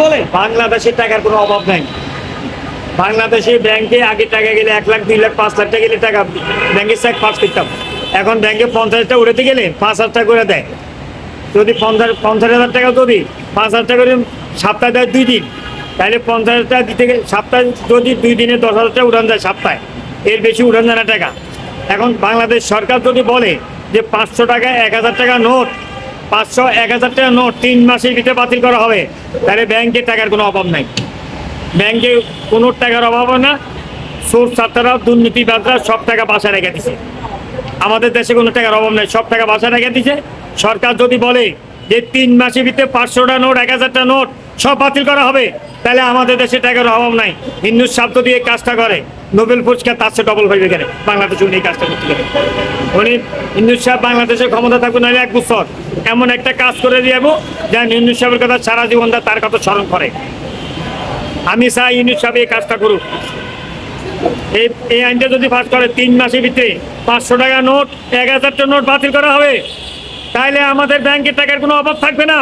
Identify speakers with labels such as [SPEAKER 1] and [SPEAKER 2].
[SPEAKER 1] বলে
[SPEAKER 2] বাংলাদেশের টাকার কোনো অভাব নাই। বাংলাদেশে ব্যাংকে আগে টাকা গেলে এক লাখ, দুই লাখ, পাঁচ লাখ টাকা গেলে টাকা ব্যাংকের চেক পাস করতাম। এখন ব্যাংকে পঞ্চাশ টাকা উড়াতে গেলে পাঁচ হাজার টাকা করে দেয়। যদি পঞ্চাশ পঞ্চাশ হাজার টাকা যদি পাঁচ হাজার টাকা সপ্তাহে দেয় দুই দিন, তাহলে পঞ্চাশ হাজার টাকা দিতে গেলে সপ্তাহে যদি দুই দিনে দশ হাজার টাকা উড়ান যায় সপ্তাহে, এর বেশি উড়ান যায় না টাকা। এখন বাংলাদেশ সরকার যদি বলে যে পাঁচশো টাকা, এক হাজার টাকা নোট পাঁচশো এক হাজার টাকা নোট তিন মাসের ভিতরে বাতিল করা হবে। তাহলে ব্যাংকে টাকার কোনো অভাব নাই। ব্যাংকে কোনো টাকার অভাব না। সোর্স ছাত্ররা দুর্নীতিবাদরা সব টাকা বাসায় রেখে দিছে। আমাদের দেশে কোনো টাকার অভাব নাই, সব টাকা বাসায় রেখে দিছে। সরকার যদি বলে যে তিন মাসের ভিতরে পাঁচশোটা নোট, এক হাজারটা নোট সব বাতিল করা হবে, তাহলে আমাদের দেশে টাকার অভাব নাই। হিন্দু শব্দ দিয়ে কাজটা করে। নোবেল পুরস্কার তার চেয়ে ডবল হয়ে গেলে বাংলাদেশে উনি এই কাজটা করতে গেলে। উনি হিন্দু সাহেব বাংলাদেশের ক্ষমতা থাকবে নাহলে এক বছর এমন একটা কাজ করে দিয়ে যাব, যেন হিন্দু সাহেবের কথা সারা জীবন তার কথা স্মরণ করে। আমি চাই ইউনিট সাহেব এই কাজটা করুক। এই এই আইনটা যদি পাস করে, তিন মাসের ভিতরে পাঁচশো টাকা নোট, এক হাজারটা নোট বাতিল করা হবে, তাহলে আমাদের ব্যাংকের টাকার কোনো অভাব থাকবে না।